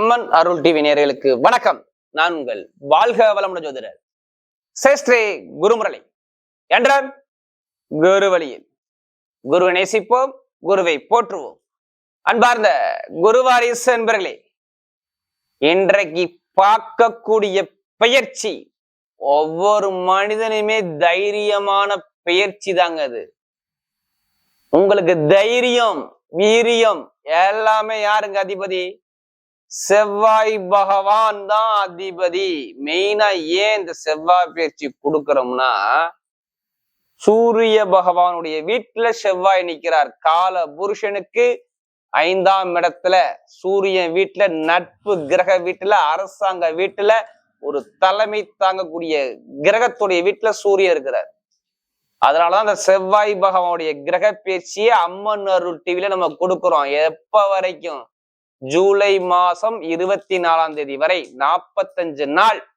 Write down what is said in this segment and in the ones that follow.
அம்மன் அருள் TV நேர்களுக்கு வணக்கம். நான் உங்கள் வாழ்க வளமுடன் ஜோதிடர் சேஸ்திரே குருமுரளி. என்றால் குரு வழியில் குருவை நேசிப்போம் குருவை போற்றுவோம். அன்பார்ந்த குருவாரிசு என்பர்களே இன்றைக்கு பார்க்கக்கூடிய பெயர்ச்சி ஒவ்வொரு மனிதனுமே தைரியமான பெயர்ச்சி தாங்க அது. உங்களுக்கு தைரியம் வீரியம் எல்லாமே யாருங்க அதிபதி? செவ்வாய் பகவான் தான் அதிபதி. மெயினா ஏன் இந்த செவ்வாய் பயிற்சி கொடுக்கிறோம்னா சூரிய பகவானுடைய வீட்டுல செவ்வாய் நிக்கிறார். கால புருஷனுக்கு ஐந்தாம் இடத்துல சூரியன் வீட்டுல நட்பு கிரக வீட்டுல அரசாங்க வீட்டுல ஒரு தலைமை தாங்கக்கூடிய கிரகத்துடைய வீட்டுல சூரியன் இருக்கிறார். அதனாலதான் அந்த செவ்வாய் பகவானுடைய கிரக பேச்சியை அம்மன் அருள் டிவில நம்ம கொடுக்குறோம். எப்ப வரைக்கும்? ஜூலை மாசம் இருபத்தி நாலாம் தேதி வரை நாற்பத்தஞ்சு நாள்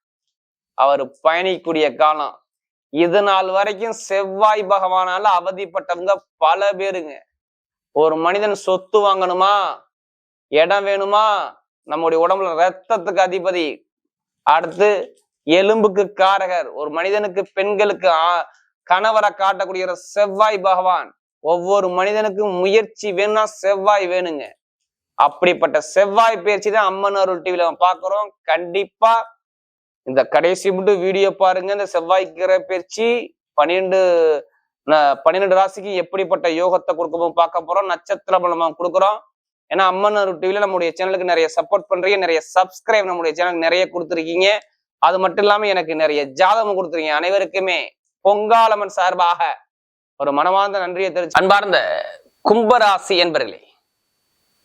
அவர் பயணிக்கூடிய காலம். இது நாள் வரைக்கும் செவ்வாய் பகவானால அவதிப்பட்டவங்க பல பேருங்க. ஒரு மனிதன் சொத்து வாங்கணுமா? இடம் வேணுமா? நம்முடைய உடம்புல ரத்தத்துக்கு அதிபதி. அடுத்து எலும்புக்கு காரகர். ஒரு மனிதனுக்கு பெண்களுக்கு ஆ- கணவரை காட்டக்கூடிய செவ்வாய் பகவான். ஒவ்வொரு மனிதனுக்கும் முயற்சி வேணும்னா செவ்வாய் வேணுங்க. அப்படிப்பட்ட செவ்வாய் பயிற்சி தான் அம்மன் அருள் டிவியில நம்ம கண்டிப்பா இந்த கடைசி மட்டும் வீடியோ பாருங்க. இந்த செவ்வாய் கிரக பயிற்சி பன்னிரெண்டு பன்னிரெண்டு ராசிக்கு எப்படிப்பட்ட யோகத்தை கொடுக்கவும் பார்க்க போறோம். நட்சத்திர பலமா கொடுக்குறோம். ஏன்னா அம்மன் அருள் டிவில நம்முடைய சேனலுக்கு நிறைய சப்போர்ட் பண்றீங்க. நிறைய சப்ஸ்கிரைப் நம்முடைய சேனலுக்கு நிறைய கொடுத்துருக்கீங்க. அது மட்டும் இல்லாம எனக்கு நிறைய ஜாதகம் கொடுத்துருக்கீங்க. அனைவருக்குமே பொங்காலம்மன் சார்பாக ஒரு மனமார்ந்த நன்றியை தெரிஞ்சு அன்பார்ந்த கும்பராசி என்பர்களே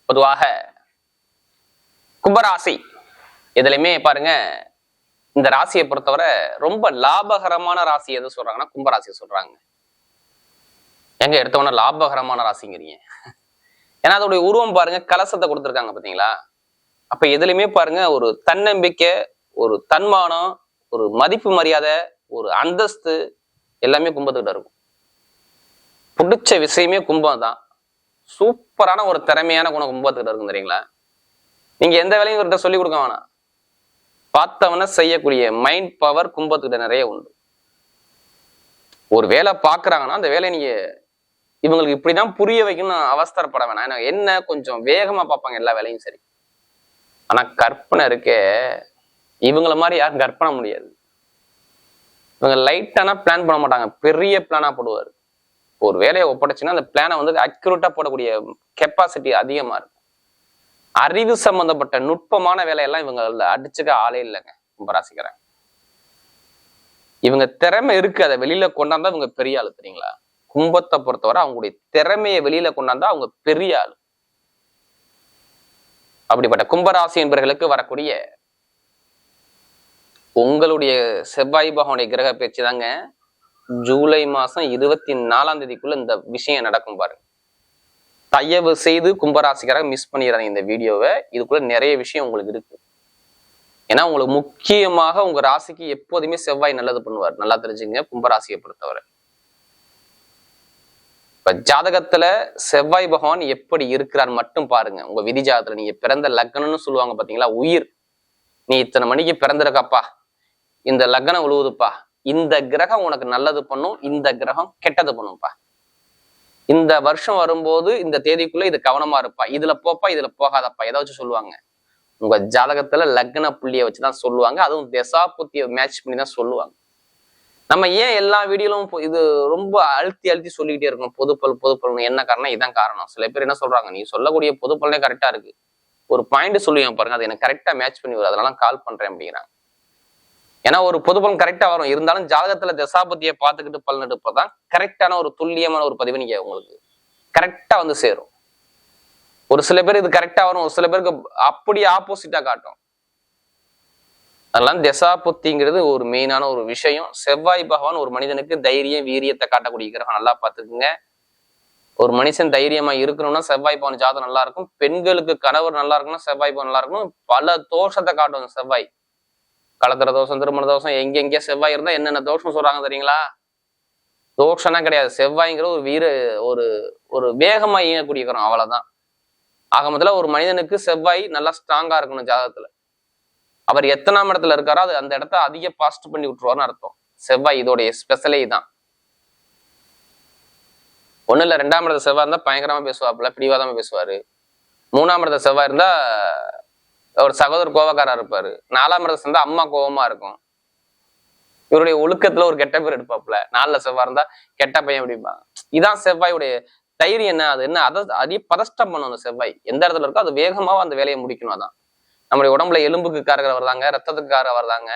பொதுவாக கும்பராசி. இதுலயுமே பாருங்க இந்த ராசியை பொறுத்தவரை ரொம்ப லாபகரமான ராசி எது சொல்றாங்கன்னா கும்பராசி சொல்றாங்க. எங்க எடுத்தவொன்னே லாபகரமான ராசிங்கிறீங்க. ஏன்னா அதோடைய உருவம் பாருங்க கலசத்தை கொடுத்துருக்காங்க பாத்தீங்களா அப்ப எதுலையுமே பாருங்க ஒரு தன்னம்பிக்கை ஒரு தன்மானம் ஒரு மதிப்பு மரியாதை ஒரு அந்தஸ்து எல்லாமே கும்பத்துக்கிட்ட இருக்கும். பிடிச்ச விஷயமே கும்பம் தான். சூப்பரான ஒரு திறமையான குணம் கும்பத்துக்கிட்ட இருக்கும் தெரியுங்களா? நீங்க எந்த வேலையும் இவர்கிட்ட சொல்லி கொடுக்க வேணாம். பார்த்தவன செய்யக்கூடிய மைண்ட் பவர் கும்பத்துக்கிட்ட நிறைய உண்டு. ஒரு வேலை பார்க்கறாங்கன்னா அந்த வேலையை நீங்க இவங்களுக்கு இப்படிதான் புரிய வைக்கணும்னு அவஸ்தரப்பட வேணாம். ஏன்னா என்ன கொஞ்சம் வேகமா பார்ப்பாங்க எல்லா வேலையும் சரி. ஆனா கற்பனை இருக்கே இவங்கள மாதிரி யாரும் கற்பனை முடியாது. இவங்க லைட்டானா பிளான் பண்ண மாட்டாங்க. பெரிய பிளானா போடுவார். ஒரு வேலையை ஒப்படைச்சுன்னா அந்த பிளானை வந்து அக்யூரேட்டா போடக்கூடிய கெப்பாசிட்டி அதிகமா இருக்கும். அறிவு சம்பந்தப்பட்ட நுட்பமான வேலையெல்லாம் இவங்க அடிச்சுக்க ஆளே இல்லைங்க கும்பராசிக்கிறேன் இவங்க திறமை இருக்கு அதை வெளியில கொண்டாந்தா இவங்க பெரிய ஆளு தெரியுங்களா? கும்பத்தை பொறுத்தவரை அவங்களுடைய திறமையை வெளியில கொண்டாந்தா அவங்க பெரிய ஆளு. அப்படிப்பட்ட கும்பராசி என்பவர்களுக்கு வரக்கூடிய உங்களுடைய செவ்வாய் பகவானுடைய கிரக பேச்சு தாங்க. ஜூலை மாசம் இருபத்தி நாலாம் தேதிக்குள்ள இந்த விஷயம் நடக்கும் பாருங்க தயவு செய்து கும்பராசிக்காரங்க மிஸ் பண்ணிடுறாங்க இந்த வீடியோவை. இதுக்குள்ள நிறைய விஷயம் உங்களுக்கு இருக்கு. ஏன்னா உங்களுக்கு முக்கியமாக உங்க ராசிக்கு எப்போதுமே செவ்வாய் நல்லது பண்ணுவார். நல்லா தெரிஞ்சுங்க கும்பராசியை பொறுத்தவரை. இப்ப ஜாதகத்துல செவ்வாய் பகவான் எப்படி இருக்கிறார் மட்டும் பாருங்க. உங்க விதி ஜாதகத்துல நீங்க பிறந்த லக்னம்னு சொல்லுவாங்க பாத்தீங்களா? உயிர். நீ இத்தனை மணிக்கு பிறந்திருக்கப்பா. இந்த லக்னம் உழுவுதுப்பா. இந்த கிரகம் உனக்கு நல்லது பண்ணும் இந்த கிரகம் கெட்டது பண்ணும்ப்பா இந்த வருஷம் வரும்போது இந்த தேதிக்குள்ள இது கவனமா இருப்பா. இதுல போப்பா இதுல போகாதப்பா. எதை வச்சு சொல்லுவாங்க. உங்க ஜாதகத்துல லக்ன புள்ளிய வச்சுதான் சொல்லுவாங்க. அதுவும் திசா புத்திய மேட்ச் பண்ணி தான் சொல்லுவாங்க. நம்ம ஏன் எல்லா வீடியோலும் இது ரொம்ப அழுத்தி அழுத்தி சொல்லிக்கிட்டே இருக்கணும். பொதுப்பல் பொதுப்பல் என்ன காரணம்? இதான் காரணம். சில பேர் என்ன சொல்றாங்க? நீ சொல்லக்கூடிய பொதுப்பல்னே கரெக்டா இருக்கு. ஒரு பாயிண்ட் சொல்லுவேன் பாருங்க. அது எனக்கு கரெக்டா மேட்ச் பண்ணி வரும். அதனால கால் பண்றேன் அப்படிங்கிறாங்க. ஏன்னா ஒரு பொதுப்பலன் கரெக்டா வரும். இருந்தாலும் ஜாதகத்துல தசாபதியை பார்த்துக்கிட்டு பலன் எடுப்பதான் கரெக்டான ஒரு துல்லியமான ஒரு பதிவு நீங்க உங்களுக்கு கரெக்டா வந்து சேரும். ஒரு சில பேர் இது கரெக்டா வரும். ஒரு சில பேருக்கு அப்படியே ஆப்போசிட்டா காட்டும். அதெல்லாம் தசாபுத்திங்கிறது ஒரு மெயினான ஒரு விஷயம். செவ்வாய் பகவான் ஒரு மனிதனுக்கு தைரியம் வீரியத்தை காட்டக்கூடிய கிரகம். நல்லா பார்த்துக்குங்க. ஒரு மனுஷன் தைரியமா இருக்கணும்னா செவ்வாய் பவன் ஜாதகம் நல்லா இருக்கும். பெண்களுக்கு கணவர் நல்லா இருக்கணும் செவ்வாய் பவன் நல்லா இருக்கணும். பல தோஷத்தை காட்டும் செவ்வாய். கலத்திர தோஷம் திருமண தோஷம் எங்கெங்கே செவ்வாய் இருந்தால் என்னென்ன தோஷம் சொல்றாங்க தெரியுங்களா? தோஷம்னா கிடையாது. செவ்வாய்ங்கிற ஒரு வீர ஒரு ஒரு வேகமா இயங்கக்கூடிய கிரகம் அவ்வளவுதான். ஆக முதல்ல ஒரு மனிதனுக்கு செவ்வாய் நல்லா ஸ்ட்ராங்கா இருக்கணும் ஜாதகத்தில். அவர் எத்தனாம் இடத்துல இருக்காரோ அது அந்த இடத்த அதிக பாஸ்ட் பண்ணி விட்டுருவார்னு அர்த்தம். செவ்வாய் இதோடைய ஸ்பெஷலே தான். ஒண்ணு இல்ல ரெண்டாம் இடத்த செவ்வாய் இருந்தால் பயங்கரமா பேசுவாப்புல பிடிவாதமாக பேசுவாரு. மூணாம் இடத்த செவ்வாய் இருந்தா ஒரு சகோதரர் கோவக்காரா இருப்பாரு. நாலாம் இடத்துல சேர்ந்தா அம்மா கோவமா இருக்கும். இவருடைய ஒழுக்கத்துல ஒரு கெட்ட பேர் எடுப்பாப்புல. நாலுல செவ்வாய் இருந்தா கெட்ட பையன் அப்படிம்பாங்க. இதான் செவ்வாயுடைய தைரியம் என்ன? அது என்ன? அதை அதிக பதஷ்டம் பண்ணணும் செவ்வாய். எந்த இடத்துல இருக்கோ அது வேகமாவா அந்த வேலையை முடிக்கணும் அதான். நம்முடைய உடம்புல எலும்புக்கு காரகர் வருதாங்க ரத்தத்துக்கு காரகர் வருதாங்க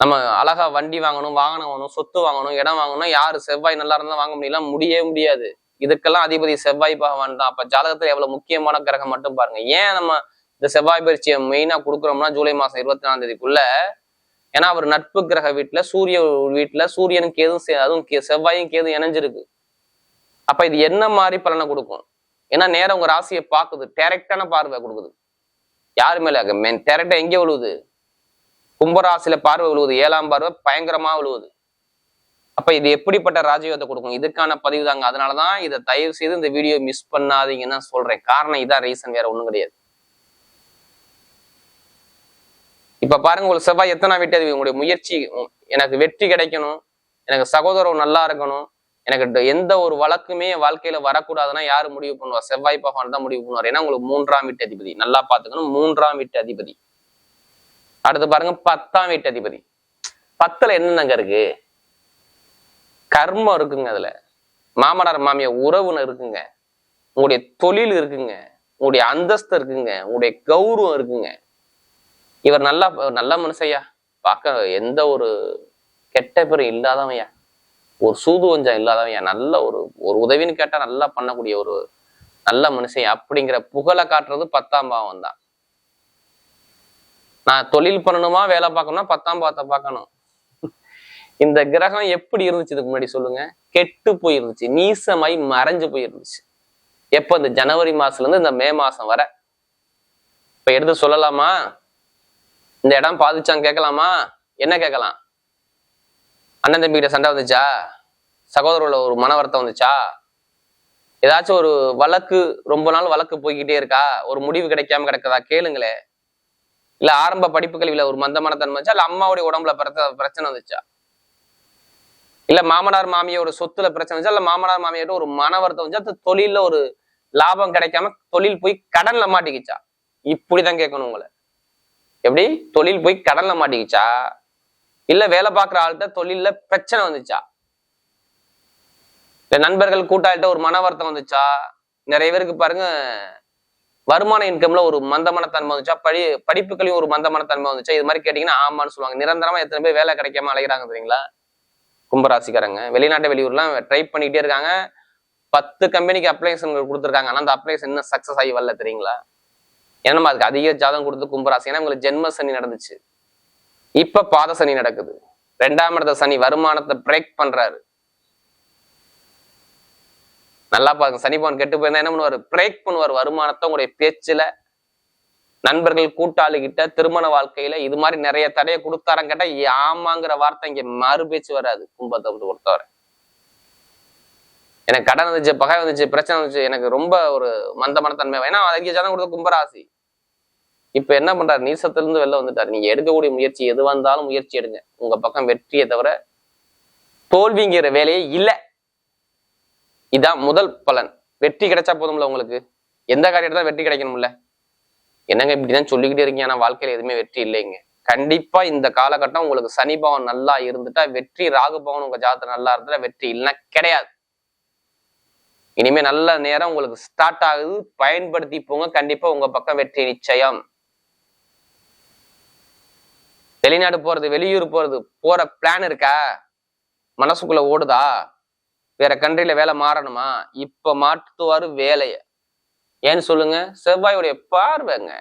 நம்ம அழகா வண்டி வாங்கணும் வாகனம் வாங்கணும் சொத்து வாங்கணும் இடம் வாங்கணும். யாரு செவ்வாய் நல்லா இருந்தா வாங்க முடியல முடியவே முடியாது. இதுக்கெல்லாம் அதிபதி செவ்வாய் பகவான் தான். அப்ப ஜாதகத்துல எவ்வளவு முக்கியமான கிரகம் மட்டும் பாருங்க. ஏன் நம்ம இந்த செவ்வாய் பயிற்சியை மெயினா கொடுக்குறோம்னா ஜூலை மாசம் இருபத்தி நாலாம் தேதிக்குள்ள? ஏன்னா அவர் நட்பு கிரக வீட்டுல சூரிய வீட்டுல சூரியனும் கேதும் அதுவும் கே- செவ்வாயும் கேதும் இணைஞ்சிருக்கு. அப்ப இது என்ன மாதிரி பலனை கொடுக்கும்? ஏன்னா நேரம் உங்க ராசியை பார்க்குது. டேரக்டான பார்வை கொடுக்குது. யாரு மேல? டேரக்டா எங்கே விழுவுது? கும்பராசியில பார்வை விழுவுது. ஏழாம் பார்வை பயங்கரமா விழுவுது. அப்ப இது எப்படிப்பட்ட ராஜயோகத்தை கொடுக்கும்? இதுக்கான பதிவு தாங்க. அதனாலதான் இதை தயவு செய்து இந்த வீடியோ மிஸ் பண்ணாதீங்கன்னு சொல்றேன். காரணம் இதான் ரீசன் வேற ஒண்ணும் கிடையாது. இப்ப பாருங்க உங்களுக்கு செவ்வாய் எத்தனை விட்டது உங்களுடைய முயற்சி எனக்கு வெற்றி கிடைக்கணும். எனக்கு சகோதரம் நல்லா இருக்கணும். எனக்கு எந்த ஒரு வழக்குமே என் வாழ்க்கையில வரக்கூடாதுன்னா யாரு முடிவு பண்ணுவா? செவ்வாய் பகவான் தான் முடிவு பண்ணுவார். ஏன்னா உங்களுக்கு மூன்றாம் வீட்டு அதிபதி. நல்லா பாத்துக்கணும் மூன்றாம் வீட்டு அதிபதி. அடுத்து பாருங்க பத்தாம் வீட்டு அதிபதி. பத்துல என்னென்னங்க இருக்கு? கர்மம் இருக்குங்க அதுல. மாமனார் மாமியார் உறவுன்னு இருக்குங்க. உங்களுடைய தொழில் இருக்குங்க. உங்களுடைய அந்தஸ்து இருக்குங்க. உங்களுடைய கௌரவம் இருக்குங்க. இவர் நல்லா நல்ல மனுஷையா பார்க்க எந்த ஒரு கெட்ட பேரும் இல்லாதவன்யா ஒரு சூது வஞ்சம் இல்லாதவன்யா நல்ல ஒரு ஒரு உதவின்னு கேட்டா நல்லா பண்ணக்கூடிய ஒரு நல்ல மனுஷன் அப்படிங்கிற புகழை காட்டுறது பத்தாம் பாவம் தான் நான் தொழில் பண்ணணுமா வேலை பார்க்கணும்னா பத்தாம் பாவத்தை பார்க்கணும். இந்த கிரகம் எப்படி இருந்துச்சு இதுக்கு முன்னாடி சொல்லுங்க? கெட்டு போயிருந்துச்சு. நீசமாய் மறைஞ்சு போயிருந்துச்சு. எப்போ? இந்த ஜனவரி மாசத்துல இருந்து இந்த மே மாசம் வர. இப்ப எடுத்து சொல்லலாமா? இந்த இடம் பாதிச்சான்னு கேட்கலாமா? என்ன கேட்கலாம்? அண்ணன் தம்பிகிட்ட சண்டை வந்துச்சா? சகோதரோட ஒரு மன வருத்தம் வந்துச்சா? ஏதாச்சும் ஒரு வழக்கு ரொம்ப நாள் வழக்கு போய்கிட்டே இருக்கா? ஒரு முடிவு கிடைக்காம கிடக்குதா? கேளுங்களே. இல்ல ஆரம்ப படிப்பு கல்வியில ஒரு மந்தமான தன்மை வந்துச்சா? இல்ல அம்மாவுடைய உடம்புல பிரச்சனை வந்துச்சா? இல்ல மாமனார் மாமியோட சொத்துல பிரச்சனை இல்ல மாமனார் மாமியோட ஒரு மன வருத்தம் வந்துச்சா அது தொழில்ல ஒரு லாபம் கிடைக்காம தொழில் போய் கடன்ல மாட்டிக்கிச்சா? இப்படிதான் கேட்கணும் உங்களை. எப்படி? தொழில் போய் கடன்ல மாட்டிக்கிச்சா? இல்ல வேலை பார்க்குற ஆள்கிட்ட தொழில்ல பிரச்சனை வந்துச்சா? இல்ல நண்பர்கள் கூட்டாளிட்ட ஒரு மன வருத்தம் வந்துச்சா? நிறைய பேருக்கு பாருங்க வருமான இன்கம்ல ஒரு மந்தமான தன்மை வந்துச்சா? படி படிப்புகளையும் ஒரு மந்தமான தன்மை வந்துச்சா? இது மாதிரி கேட்டீங்கன்னா ஆமான்னு சொல்லுவாங்க. நிரந்தரமா எத்தனை பேர் வேலை கிடைக்காம அலைகிறாங்க தெரியுங்களா? கும்பராசிக்காரங்க. வெளிநாட்டு வெளியூர்லாம் ட்ரை பண்ணிக்கிட்டே இருக்காங்க. பத்து கம்பெனிக்கு அப்ளிகேஷன் கொடுத்துருக்காங்க. ஆனால் அந்த அப்ளிகேஷன் இன்னும் சக்ஸஸ் ஆகி வரல தெரியுங்களா? ஏன்னா நம்ம அதுக்கு அதிக ஜாதகம் கொடுத்து கும்பராசி. ஏன்னா உங்களுக்கு ஜென்ம சனி நடந்துச்சு. இப்ப பாத சனி நடக்குது. ரெண்டாம் இடத்த சனி வருமானத்தை பிரேக் பண்றாரு. நல்லா பாருங்க. சனி பவன் கெட்டு போயிருந்தா என்ன பண்ணுவார்? பிரேக் பண்ணுவார். வருமானத்தை உங்களுடைய பேச்சுல நண்பர்கள் கூட்டாளி கிட்ட திருமண வாழ்க்கையில இது மாதிரி நிறைய தடையை கொடுத்தாரன் கேட்டா ஆமாங்கிற வார்த்தை இங்க மறுபேச்சு வராது கும்பத்தை பொறுத்தவரை எனக்கு கடன் வந்துச்சு பகை வந்துச்சு பிரச்சனை வந்துச்சு. எனக்கு ரொம்ப ஒரு மந்தமான தன்மை. ஏன்னா அதிக ஜனம் கொடுத்த கும்பராசி. இப்ப என்ன பண்றாரு? நீசத்திலிருந்து வெளில வந்துட்டாரு. நீங்க எடுக்கக்கூடிய முயற்சி எது வந்தாலும் முயற்சி எடுங்க. உங்க பக்கம் வெற்றியை தவிர தோல்விங்கிற வேலையே இல்ல. இதான் முதல் பலன். வெற்றி கிடைச்சா போதும்ல உங்களுக்கு? எந்த காரியத்தான் வெற்றி கிடைக்கணும்ல? என்னங்க இப்படிதான் சொல்லிக்கிட்டே இருக்கீங்க? ஆனா வாழ்க்கையில எதுவுமே வெற்றி இல்லைங்க. கண்டிப்பா இந்த காலகட்டம் உங்களுக்கு சனி பவன் நல்லா இருந்துட்டா வெற்றி ராகு பவன் உங்க ஜாதகம் நல்லா இருந்துட்டா வெற்றி இல்லைன்னா கிடையாது. இனிமே நல்ல நேரம் உங்களுக்கு ஸ்டார்ட் ஆகுது. பயன்படுத்தி போங்க. கண்டிப்பா உங்க பக்கம் வெற்றி நிச்சயம். வெளிநாடு போறது வெளியூர் போறது போற பிளான் இருக்கா? மனசுக்குள்ள ஓடுதா? வேற கண்ட்ரில வேலை மாறணுமா? இப்ப மாற்றுவாரு வேலைய. ஏன்னு சொல்லுங்க? செவ்வாயுடைய பார்வைங்க.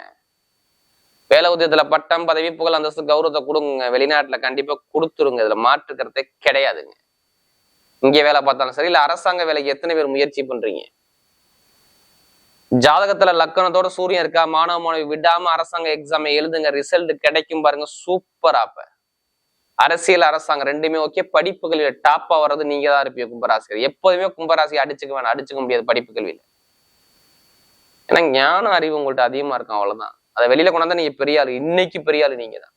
வேலை உதயத்துல பட்டம் பதவி புகழ் அந்தஸ்து கௌரவத்தை கொடுங்க. வெளிநாட்டுல கண்டிப்பா கொடுத்துருங்க. இதுல மாற்றுக்கிறதே கிடையாதுங்க. இங்க வேலை பார்த்தாலும் சரி இல்ல அரசாங்க வேலைக்கு எத்தனை பேர் முயற்சி பண்றீங்க? ஜாதகத்துல லக்கணத்தோட சூரியன் இருக்கா? மாணவ மாணவி விடாம அரசாங்க எக்ஸாம் எழுதுங்க. ரிசல்ட் கிடைக்கும் பாருங்க. சூப்பராப்ப அரசியல் அரசாங்கம் ரெண்டுமே ஓகே படிப்பு கல்வியில டாப்பா வர்றது நீங்க தான் இருப்பீங்க கும்பராசிரியர் எப்போதுமே கும்பராசி அடிச்சுக்க வேணாம். அடிச்சுக்க முடியாது படிப்பு கல்வியில. ஏன்னா ஞான அறிவு உங்கள்கிட்ட அதிகமா இருக்கும் அவ்வளவுதான். அதை வெளியில கொண்டாந்தா நீங்க பெரிய ஆளு. இன்னைக்கு பெரிய ஆளு நீங்க தான்.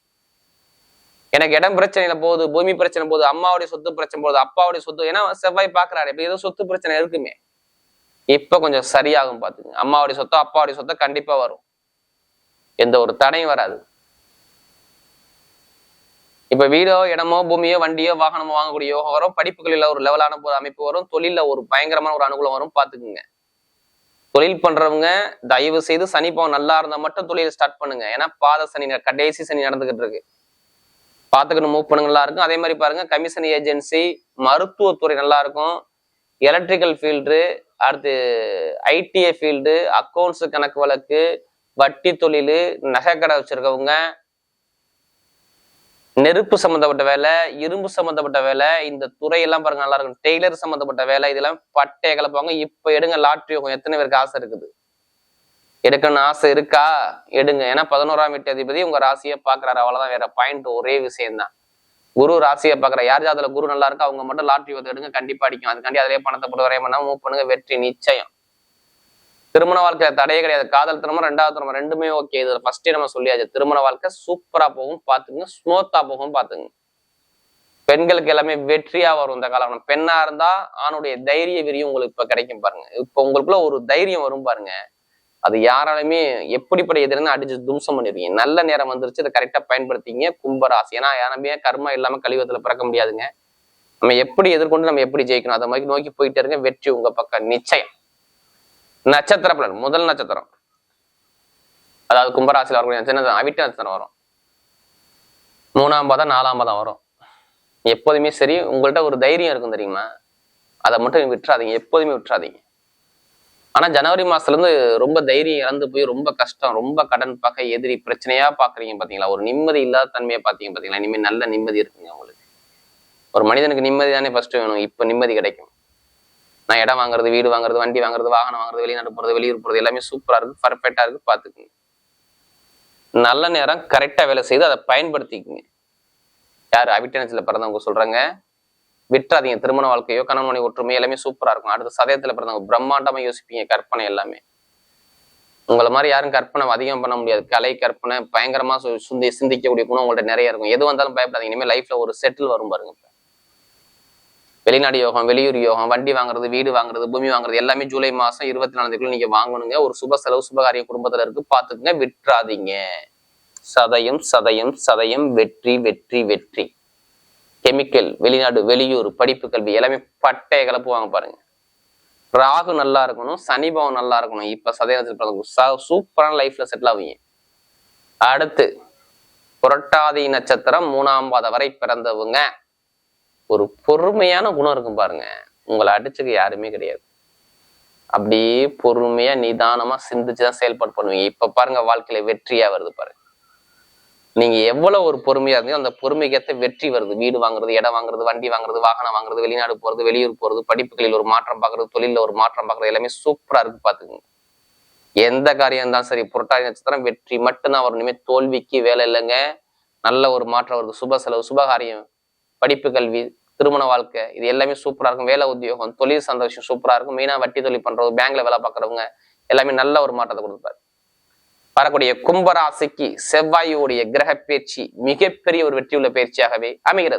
எனக்கு இடம் பிரச்சனையில போகுது பூமி பிரச்சனை போகுது அம்மாவுடைய சொத்து பிரச்சனை போகுது அப்பாவுடைய சொத்து. ஏன்னா செவ்வாய் பாக்குறாரு இப்ப ஏதோ சொத்து பிரச்சனை இருக்குமே. இப்ப கொஞ்சம் சரியாகும் பாத்துங்க. அம்மாவுடைய சொத்தோ அப்பாவுடைய சொத்தோ கண்டிப்பா வரும். எந்த ஒரு தடையும் வராது. இப்ப வீடோ இடமோ பூமியோ வண்டியோ வாகனமோ வாங்கக்கூடிய யோகம் வரும். படிப்புகளில் ஒரு லெவலான ஒரு அமைப்பு வரும். தொழில ஒரு பயங்கரமான ஒரு அனுகூலம் வரும் பாத்துக்குங்க. தொழில் பண்றவங்க தயவு செய்து சனி பவன் நல்லா இருந்தா மட்டும் தொழில் ஸ்டார்ட் பண்ணுங்க. ஏன்னா பாத சனி கடைசி சனி நடந்துகிட்டு இருக்கு. பார்த்துக்கணும் மூவ் பண்ணுங்க நல்லா இருக்கும். அதே மாதிரி பாருங்க கமிஷன் ஏஜென்சி மருத்துவத்துறை நல்லா இருக்கும். எலக்ட்ரிக்கல் ஃபீல்டு அடுத்து ஐடிஐ ஃபீல்டு அக்கௌண்ட்ஸ் கணக்கு வழக்கு வட்டி தொழில் நகைக்கடை வச்சிருக்கவங்க நெருப்பு சம்மந்தப்பட்ட வேலை இரும்பு சம்மந்தப்பட்ட வேலை இந்த துறையெல்லாம் பாருங்க நல்லா இருக்கும். டெய்லர் சம்மந்தப்பட்ட வேலை இதெல்லாம் பட்டைய கலப்பாங்க. இப்ப எடுங்க லாட்ரி யோகம். எத்தனை பேருக்கு ஆசை இருக்குது? எடுக்கணும்னு ஆசை இருக்கா? எடுங்க. ஏன்னா பதினோராம் வீட்டு அதிபதி உங்க ராசியை பாக்குறாரு அவ்வளவுதான். வேற பாயிண்ட் ஒரே விஷயம்தான். குரு ராசியை பாக்குற யார் ஜாதல குரு நல்லா இருக்கா அவங்க மட்டும் லாட்ரி வந்து எடுங்க. கண்டிப்பா அடிக்கும். அதுக்காண்டி அதிலே பணத்தை போட்டு வரைய பண்ணா மூவ் பண்ணுங்க. வெற்றி நிச்சயம். திருமண வாழ்க்கையில தடையே கிடையாது. காதல் திருமணம் ரெண்டாவது திருமணம் ரெண்டுமே ஓகே இதுல ஃபர்ஸ்டே நம்ம சொல்லியாச்சு. திருமண வாழ்க்கை சூப்பரா போகும் பாத்துங்க ஸ்மூத்தா போகும் பாத்துங்க பெண்களுக்கு எல்லாமே வெற்றியா வரும் இந்த காலம் பெண்ணா இருந்தா ஆணுடைய தைரிய விரியும் உங்களுக்கு இப்ப கிடைக்கும் பாருங்க. இப்ப உங்களுக்குள்ள ஒரு தைரியம் வரும் பாருங்க. அது யாராலுமே எப்படிப்பட்ட எதிர்னு அடிச்சு தும்சம் பண்ணிருக்கீங்க நல்ல நேரம் வந்துருச்சு அதை கரெக்டா பயன்படுத்திங்க கும்பராசி. ஏன்னா யாருமே கர்மா இல்லாம கழிவத்துல பிறக்க முடியாதுங்க. நம்ம எப்படி எதிர்கொண்டு நம்ம எப்படி ஜெயிக்கணும் அதை மாதிரி நோக்கி போயிட்டே இருங்க. வெற்றி உங்க பக்கம் நிச்சயம். நட்சத்திர பலன் முதல் நட்சத்திரம். அதாவது கும்பராசியில் வரக்கூடிய சின்ன அவிட்ட நட்சத்திரம் வரும். மூணாம் பாதம் நாலாம் பாதம் வரும். எப்போதுமே சரி உங்கள்கிட்ட ஒரு தைரியம் இருக்கும் தெரியுமா? அதை மட்டும் விட்டுறாதீங்க. எப்போதுமே விட்டுறாதீங்க. ஆனா ஜனவரி மாசத்துல இருந்து ரொம்ப தைரியம் இறந்து போய் ரொம்ப கஷ்டம் ரொம்ப கடன் பகை எதிரி பிரச்சனையா பார்க்குறீங்க பார்த்தீங்களா ஒரு நிம்மதி இல்லாத தன்மையை பாத்தீங்க பாத்தீங்களா? இனிமேல் நல்ல நிம்மதி இருக்குங்க உங்களுக்கு. ஒரு மனிதனுக்கு நிம்மதி தானே ஃபர்ஸ்ட் வேணும். இப்போ நிம்மதி கிடைக்கும். நான் இடம் வாங்குறது வீடு வாங்குறது வண்டி வாங்குறது வாகனம் வாங்குறது வெளிநாடு போகிறது வெளியூர் போறது எல்லாமே சூப்பராக இருக்குது பர்ஃபெக்டாக இருக்குது பார்த்துக்குங்க நல்ல நேரம் கரெக்டா வேலை செய்து அதை பயன்படுத்திக்குங்க. யார்? அவிட்டனத்தில் பிறந்தவங்க சொல்றாங்க விட்டுறாதீங்க திருமண வாழ்க்கையோ கணவன் மனைவி ஒற்றுமை எல்லாமே சூப்பரா இருக்கும். அடுத்த சதயத்துல பிறந்தவங்க பிரம்மாண்டமா யோசிப்பீங்க கற்பனை எல்லாமே. உங்களை மாதிரி யாரும் கற்பனை அதிகம் பண்ண முடியாது. கலை கற்பனை பயங்கரமா சு- சுந்தி சிந்திக்கக்கூடிய குணம் உங்கள்கிட்ட நிறைய இருக்கும். எது வந்தாலும் பயப்படாதீங்க. இனிமேல் லைஃப்ல ஒரு செட்டில் வரும் பாருங்க. வெளிநாடு யோகம் வெளியூர் யோகம் வண்டி வாங்குறது வீடு வாங்குறது பூமி வாங்குறது எல்லாமே ஜூலை மாசம் இருபத்தி நாலாந்தேதிக்குள்ள நீங்க வாங்கணுங்க. ஒரு சுப செலவு சுபகாரியம் குடும்பத்துல இருக்கு பாத்துக்குங்க விட்டுறாதீங்க. சதயம் சதயம் சதயம் வெற்றி வெற்றி வெற்றி. கெமிக்கல் வெளிநாடு வெளியூர் படிப்பு கல்வி எல்லாமே பட்டைய கலப்புவாங்க பாருங்க. ராகு நல்லா இருக்கணும் சனிபவன் நல்லா இருக்கணும். இப்ப சதயத்தில் சூப்பரான லைஃப்ல செட்டில் ஆவீங்க. அடுத்து புரட்டாதி நட்சத்திரம் மூணாம் பாத வரை பிறந்தவங்க. ஒரு பொறுமையான குணம் இருக்கும் பாருங்க. உங்களை அடிச்சுக்க யாருமே கிடையாது. அப்படியே பொறுமையா நிதானமா சிந்திச்சுதான் செயல்பாடு பண்ணுவீங்க. இப்ப பாருங்க வாழ்க்கையில வெற்றியா வருது பாருங்க. நீங்க எவ்வளவு ஒரு பொறுமையா இருந்தீங்க அந்த பொறுமைக்கேத்த வெற்றி வருது. வீடு வாங்குறது இடம் வாங்குறது வண்டி வாங்குறது வாகனம் வாங்குறது வெளிநாடு போறது வெளியூர் போறது படிப்புகளில் ஒரு மாற்றம் பாக்குறது தொழில ஒரு மாற்றம் பாக்குறது எல்லாமே சூப்பரா இருக்கு பாத்துக்கோங்க எந்த காரியம் இருந்தாலும் சரி புரட்டாதி நட்சத்திரம் வெற்றி மட்டும்தான் வரும் இனிமே தோல்விக்கு வேலை இல்லைங்க. நல்ல ஒரு மாற்றம் வருது. சுப செலவு சுபகாரியம் படிப்பு கல்வி திருமண வாழ்க்கை இது எல்லாமே சூப்பரா இருக்கும். வேலை உத்தியோகம் தொழில் சார்ந்த விஷயம் சூப்பரா இருக்கும். மெயினாக வட்டி தொழில் பண்றவங்க பேங்க்ல வேலை பார்க்குறவங்க எல்லாமே நல்ல ஒரு மாற்றத்தை கொடுப்பாரு. வரக்கூடிய கும்பராசிக்கு செவ்வாயுடைய கிரக பயிற்சி மிகப்பெரிய ஒரு வெற்றியுள்ள பயிற்சியாகவே அமைகிறது.